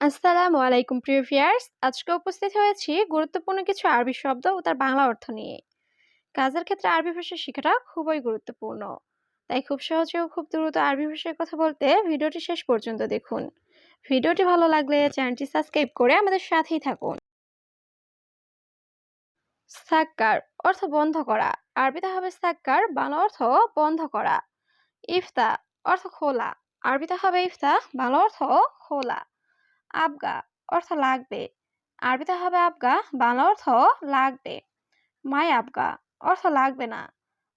আসসালামু আলাইকুম, প্রিয় ভিউয়ার্স। আজকে উপস্থিত হয়েছি গুরুত্বপূর্ণ কিছু আরবি শব্দ ও তার বাংলা অর্থ নিয়ে। কাজের ক্ষেত্রে আরবি ভাষা শেখাটা খুবই গুরুত্বপূর্ণ। তাই খুব সহজে ও খুব দ্রুত আরবি ভাষায় কথা বলতে ভিডিওটি শেষ পর্যন্ত দেখুন। ভিডিওটি ভালো লাগলে চ্যানেলটি সাবস্ক্রাইব করে আমাদের সাথেই থাকুন। সাক্কার অর্থ বন্ধ করা। আরবিতে হবে সাক্কার, বাংলা অর্থ বন্ধ করা। ইফতা অর্থ খোলা। আরবিতে হবে ইফতা, বাংলা অর্থ খোলা। আবগা অর্থ লাগবে। আরবিতে হবে আবগা, বাংলা অর্থ লাগবে। মাই আবগা অর্থ লাগবে না।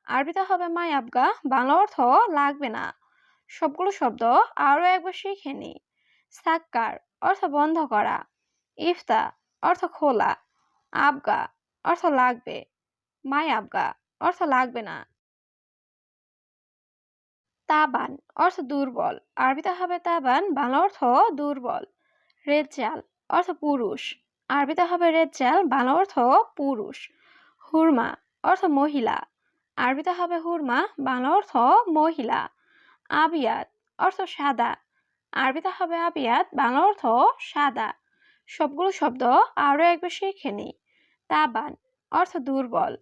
আরবিতে হবে মাই আবগা, বাংলা অর্থ লাগবে না। সবগুলো শব্দ আরও একবার শিখে নি। সাক্কার অর্থ বন্ধ করা। ইফতা অর্থ খোলা। আবগা অর্থ লাগবে। মাই আবগা অর্থ লাগবে না। তাবান অর্থ দুর্বল। আরবিতে হবে তাবান, বাংলা অর্থ দুর্বল। রেজ্জাল অর্থ পুরুষ। আরবিতে হবে রেজ্জাল বাংলা অর্থ পুরুষ। হুরমা অর্থ মহিলা। আরবিতে হবে হুরমা, বাংলা অর্থ মহিলা। আবিয়াত অর্থ সাদা। আরবিতে হবে আবিয়াত বাংলা অর্থ সাদা। সবগুলো শব্দ আরও একবার শিখে নি তাবান অর্থ দুর্বল।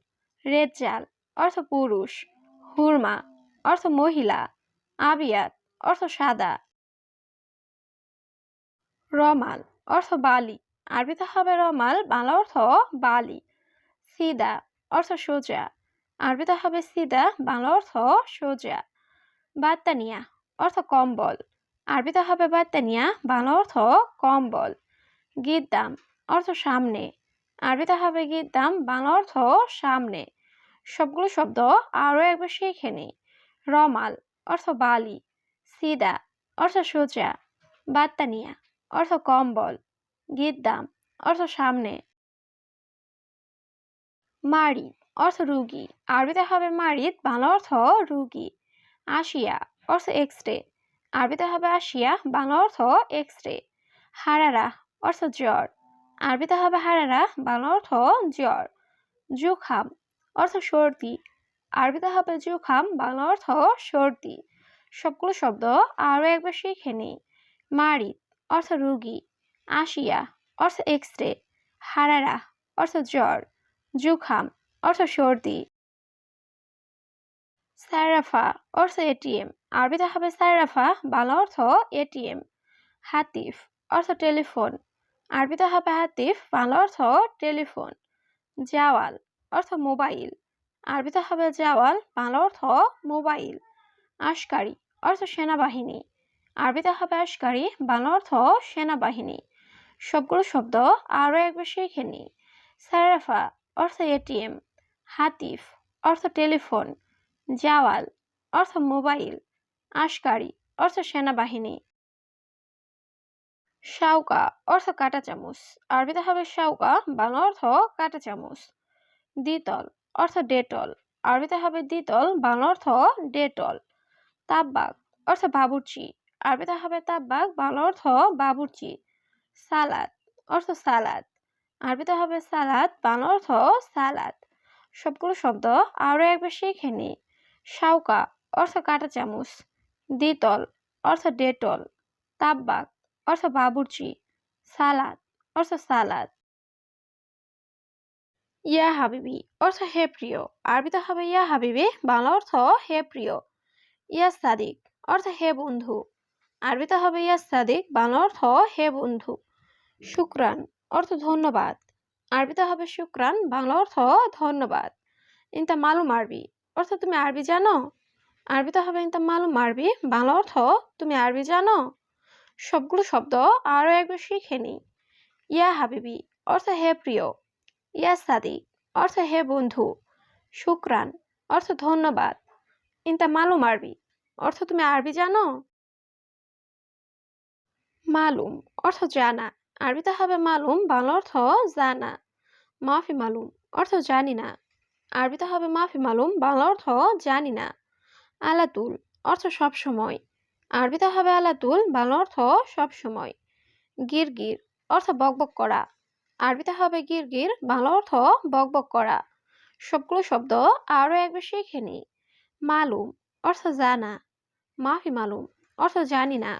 রেজ্জাল অর্থ পুরুষ। হুরমা অর্থ মহিলা। আবিয়াত অর্থ সাদা। রমাল, অর্থ বালি। আরবিতে হবে রমাল, বাংলা অর্থ বালি। সিদা, অর্থ সোজা। আরবিতে হবে সিদা, বাংলা অর্থ সোজা। বাত্তানিয়া, অর্থ কম্বল। আরবিতে হবে বাত্তানিয়া, বাংলা অর্থ কম্বল। গিদ্দাম, অর্থ সামনে। আরবিতে হবে গিদ্দাম, বাংলা অর্থ সামনে। সবগুলো শব্দ আরও একবার শিখে নিই। রমাল, অর্থ বালি। সিদা, অর্থ সোজা। বাত্তানিয়া অর্থ কম্বল গিদ্দাম অর্থ সামনে। মারিদ অর্থ রুগী, আরবিতে হবে মারিদ বাংলা অর্থ রুগী। আসিয়া অর্থ এক্স রে আরবিতে হবে আসিয়া বাংলা অর্থ এক্স রে হারারা, অর্থ জ্বর, আরবিতে হবে হারারা, বাংলা অর্থ জ্বর। জুখাম, অর্থ সর্দি, আরবিতে হবে জুখাম, বাংলা অর্থ সর্দি। সবগুলো শব্দ আরও একবার শিখে নিই। মারিদ অর্থ রুগী, আসিয়া, অর্থ এক্স রে হারারা, অর্থ জ্বর, জুখাম, অর্থ সর্দি। সারাফা অর্থ এটিএম। আরবিতে হবে সারাফা বাংলা অর্থ এটিএম। হাতিফ, অর্থ টেলিফোন। আরবিতে হবে হাতিফ, বাংলা অর্থ টেলিফোন। জাওয়াল, অর্থ মোবাইল। আরবিতে হবে জাওয়াল, বাংলা অর্থ মোবাইল। আশকারি, অর্থ সেনাবাহিনী। আরবিতে হবে আশকারি বাংলা অর্থ সেনাবাহিনী। সবগুলো শব্দ আরও একবার শিখে নিই। সারাফা অর্থ এটিএম। হাতিফ, অর্থ টেলিফোন। জাওয়াল, অর্থ মোবাইল। আশকারি, অর্থ সেনাবাহিনী। শাউকা অর্থ কাটা চামচ। আরবিতে হবে শাউকা বাংলা অর্থ কাটা চামচ। দ্বিতল, অর্থ ডেটল। আরবিতে হবে দ্বিতল, বাংলা অর্থ ডেটল। তাব্বাক অর্থ বাবুর্চি। আরবিতে হবে তাব্বাক বাংলা অর্থ বাবুর্চি। সালাদ, অর্থ সালাদ। আরবিতে হবে সালাদ বাংলা অর্থ সালাদ। সবগুলো শব্দ আরও একবার শিখে নিই শাউকা অর্থ কাটা চামচ। দ্বিতল, অর্থ ডেটল। তাব্বাক অর্থ বাবুর্চি। সালাদ, অর্থ সালাদ। ইয়া হাবিবি, অর্থ হে প্রিয়। আরবিতে হবে ইয়া হাবিবি বাংলা অর্থ হে প্রিয়। ইয়া সাদিক, অর্থ হে বন্ধু। আরবিতে হবে ইয়া সাদিক, বাংলা অর্থ হে বন্ধু, শুক্রান অর্থ ধন্যবাদ। আরবিতে হবে শুক্রান, বাংলা অর্থ ধন্যবাদ। ইনতা মালুম আরবি, অর্থ তুমি আরবি জানো? আরবিতে হবে ইনতা মালুম আরবি, বাংলা অর্থ তুমি আরবি জানো? সবগুলো শব্দ আরও একবার শিখে নিই। ইয়া হাবিবি, অর্থ হে প্রিয়। ইয়া সাদিক, অর্থ হে বন্ধু, শুক্রান অর্থ ধন্যবাদ। ইনতা মালুম আরবি, অর্থ তুমি আরবি জানো? মালুম অর্থ জানা। আরবিতে হবে মালুম, বাংলা অর্থ জানা। মাফি মালুম অর্থ জানি না। আরবিতে হবে মাফি মালুম, বাংলা অর্থ জানি না। আলাতুল অর্থ সব সময়। আরবিতে হবে আলাতুল, বাংলা অর্থ সব সময়। গির গির অর্থ বকবক করা। আরবিতে হবে গির গির বাংলা অর্থ বকবক করা। সবগুলো শব্দ আরও একবার শিখে নিই মালুম অর্থ জানা। মাফি মালুম অর্থ জানি না।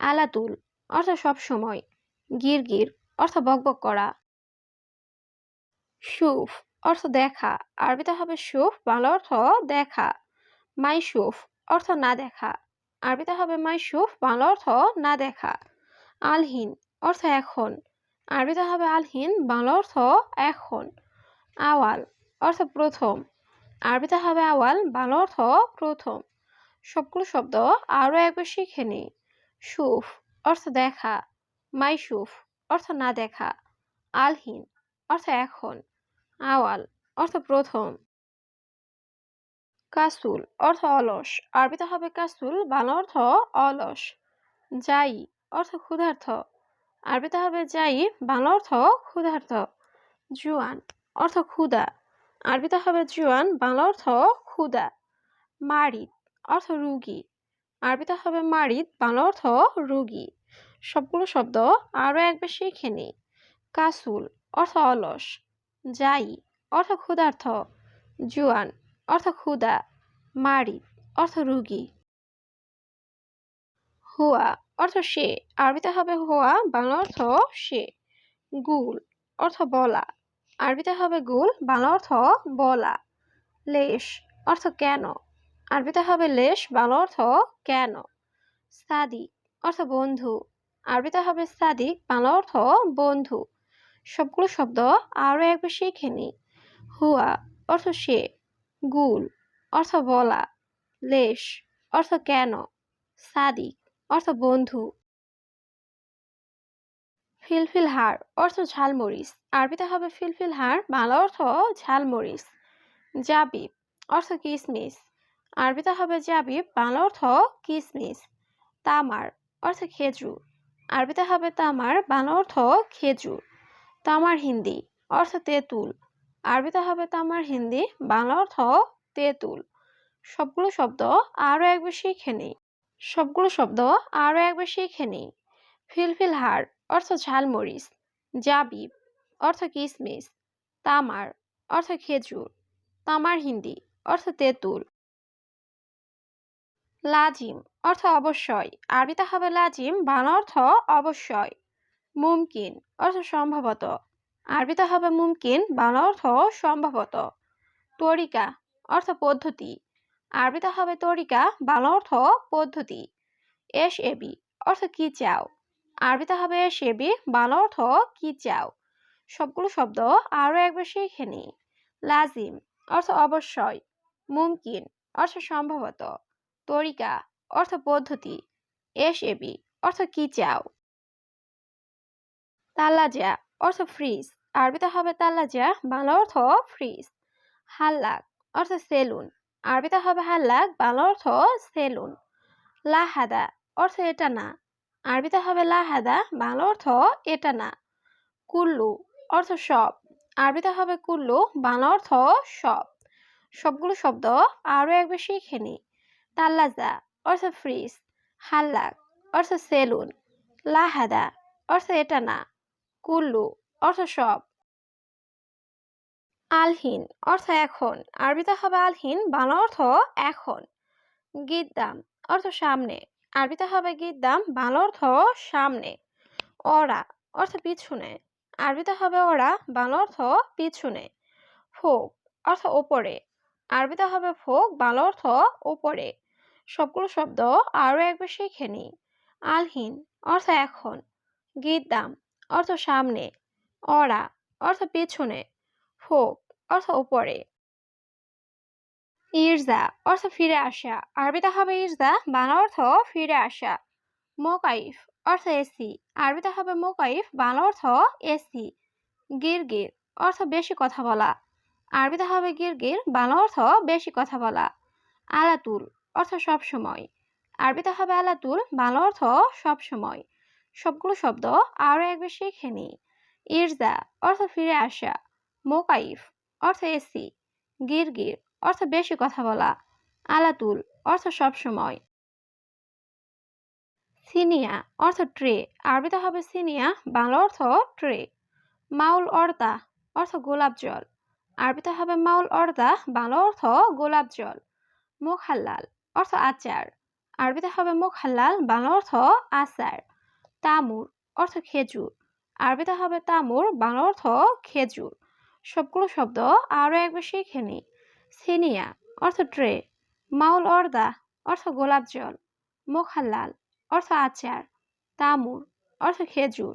আলাতুল অর্থ সব সময়। গিরগির অর্থ বকবক করা। সুফ, অর্থ দেখা। আরবিতে হবে সুফ, বাংলা অর্থ দেখা। মাই মাইসুফ অর্থ না দেখা। আরবিতে হবে মাই মাইসুফ বাংলা অর্থ না দেখা। আলহিন, অর্থ এখন। আরবিতে হবে আলহিন, বাংলা অর্থ এখন। আওয়াল, অর্থ প্রথম। আরবিতে হবে আওয়াল, বাংলা অর্থ প্রথম। সবগুলো শব্দ আরও একবার শিখে নিই। সুফ অর্থ দেখা, মাইসুফ, অর্থ না দেখা, আলহিন, অর্থ এখন, আওয়াল, অর্থ প্রথম। কাসুল, অর্থ অলস, আরবিতে হবে কাসুল, বাংলা অর্থ অলস। যাই অর্থ ক্ষুধার্থ, আরবিতে হবে যাই বাংলা অর্থ ক্ষুধার্থ। জুয়ান, অর্থ ক্ষুদা আরবিতে হবে জুয়ান, বাংলা অর্থ ক্ষুদা মারিদ, অর্থ রুগী আরবিতে হবে মারিদ, বাংলা অর্থ রুগী। সবগুলো শব্দ আরও একবার শিখে নিই কাসুল, অর্থ অলস। যাই, অর্থ ক্ষুধার্থ। জুয়ান, অর্থ ক্ষুদা মারিদ, অর্থ রুগী। হুয়া, অর্থ সে। আরবিতে হবে হুয়া, বাংলা অর্থ সে। গুল, অর্থ বলা। আরবিতে হবে গুল, বাংলা অর্থ বলা। লেশ, অর্থ কেন? আরবিতে হবে লেশ, বাংলা অর্থ কেন? সাদিক অর্থ বন্ধু। আরবিতে হবে সাদিক, বাংলা অর্থ বন্ধু। সবগুলো শব্দ আরও একবার শিখে নিই হুয়া অর্থ সে, গুল অর্থ বলা। লেশ অর্থ কেন? সাদিক অর্থ বন্ধু। ফিলফিল হার অর্থ ঝালমরিচ। আরবিতে হবে ফিলফিল হার, বাংলা অর্থ ঝালমরিচ। জাবিব অর্থ কিসমিস। আরবিতে হবে জাবিব বাংলা অর্থ কিসমিস, তামার অর্থ খেজুর। আরবিতে হবে তামার, বাংলা অর্থ খেজুর। তামার হিন্দি অর্থ তেঁতুল। আরবিতে হবে তামার হিন্দি, বাংলা অর্থ তেঁতুল। সবগুলো শব্দ আরও একবার শিখে নিই। সবগুলো শব্দ আরও একবার শিখে নিই। ফিলফিল হার অর্থ ঝালমরিচ, জাবিব অর্থ কিসমিস, তামার অর্থ খেজুর, তামার হিন্দি অর্থ তেঁতুল। লাজিম অর্থ অবশ্যই। আরবিতে হবে লাজিম, বাংলা অর্থ অবশ্যই। মুমকিন অর্থ সম্ভবত। আরবিতে হবে মুমকিন, বাংলা অর্থ সম্ভবত। তরিকা অর্থ পদ্ধতি। আরবিতে হবে তরিকা, বাংলা অর্থ পদ্ধতি। এস এবি অর্থ কি চাও? আরবিতে হবে এস এবি বাংলা অর্থ কি চাও? সবগুলো শব্দ আরও একবার শিখে নিই। লাজিম অর্থ অবশ্যই। মুমকিন অর্থ সম্ভবত। তরিকা, অর্থ পদ্ধতি, এস এবি অর্থ কি চাও? তাল্লাজা অর্থ ফ্রিজ, আরবিতে হবে তাল্লাজা বাংলা অর্থ ফ্রিজ। হাল্লাক, অর্থ সেলুন, আরবিতে হবে হাল্লাক, বাংলা অর্থ সেলুন। লাহাদা, অর্থ এটা না আরবিতে হবে লাহাদা, বাংলা অর্থ এটা না কুল্লু, অর্থ সব, আরবিতে হবে কুল্লু, বাংলা অর্থ সব। সবগুলো শব্দ আরও একবার শিখে নি। তাল্লাজা, অর্থ ফ্রিজ, হাল্লাক, অর্থ সেলুন, লাহাদা, অর্থ এটা না কুল্লু, অর্থ সব। আলহিন, অর্থ এখন। আরবিতে হবে আলহিন, বাংলা অর্থ এখন। গিদ্দাম, অর্থ সামনে। আরবিতে হবে গিদ্দাম, বাংলা অর্থ সামনে। ওরা অর্থ পিছনে। আরবিতে হবে ওরা বাংলা অর্থ পিছনে। ফোক, অর্থ ওপরে। আরবিতে হবে ফোক বাংলা অর্থ ওপরে। সবগুলো শব্দ আরও একবার শিখে নি আলহিন, অর্থ এখন। গিদ্দাম অর্থ সামনে। অরা, অর্থ পেছনে। ফোক অর্থ উপরে ইরজা, অর্থ ফিরে আসা। আরবিতে হবে ইরজা, বাংলা অর্থ ফিরে আসা। মোকাইফ, অর্থ এসি। আরবিতে হবে মোকাইফ, বাংলা অর্থ এসি। গির গির অর্থ বেশি কথা বলা। আরবিতে হবে গিরগির বাংলা অর্থ বেশি কথা বলা। আলাতুল অর্থ সব সময়। আরবিতে হবে আলাতুল বাংলা অর্থ সব সময়। সবগুলো শব্দ আরও একবার শিখে নিই ইরজা অর্থ ফিরে আসা। মোকাইফ অর্থ এসি। গিরগির অর্থ বেশি কথা বলা। আলাতুল অর্থ সবসময় সিনিয়া অর্থ ট্রে। আরবিতে হবে সিনিয়া বাংলা অর্থ ট্রে। মাউল অর্দা অর্থ গোলাপ জল। আরবিতে হবে মাউল অর্দা, বাংলা অর্থ গোলাপ জল, মুখাল্লাল অর্থ আচার। আরবিতে হবে মুখাল্লাল, বাংলা অর্থ আচার। তামুর অর্থ খেজুর। আরবিতে হবে তামুর, বাংলা অর্থ খেজুর। সবগুলো শব্দ আরও একবার শিখে নিই। সিনিয়া অর্থ ট্রে। মাউল অর্দা অর্থ গোলাপ জল। মোখাল্লাল অর্থ আচার। তামুর অর্থ খেজুর।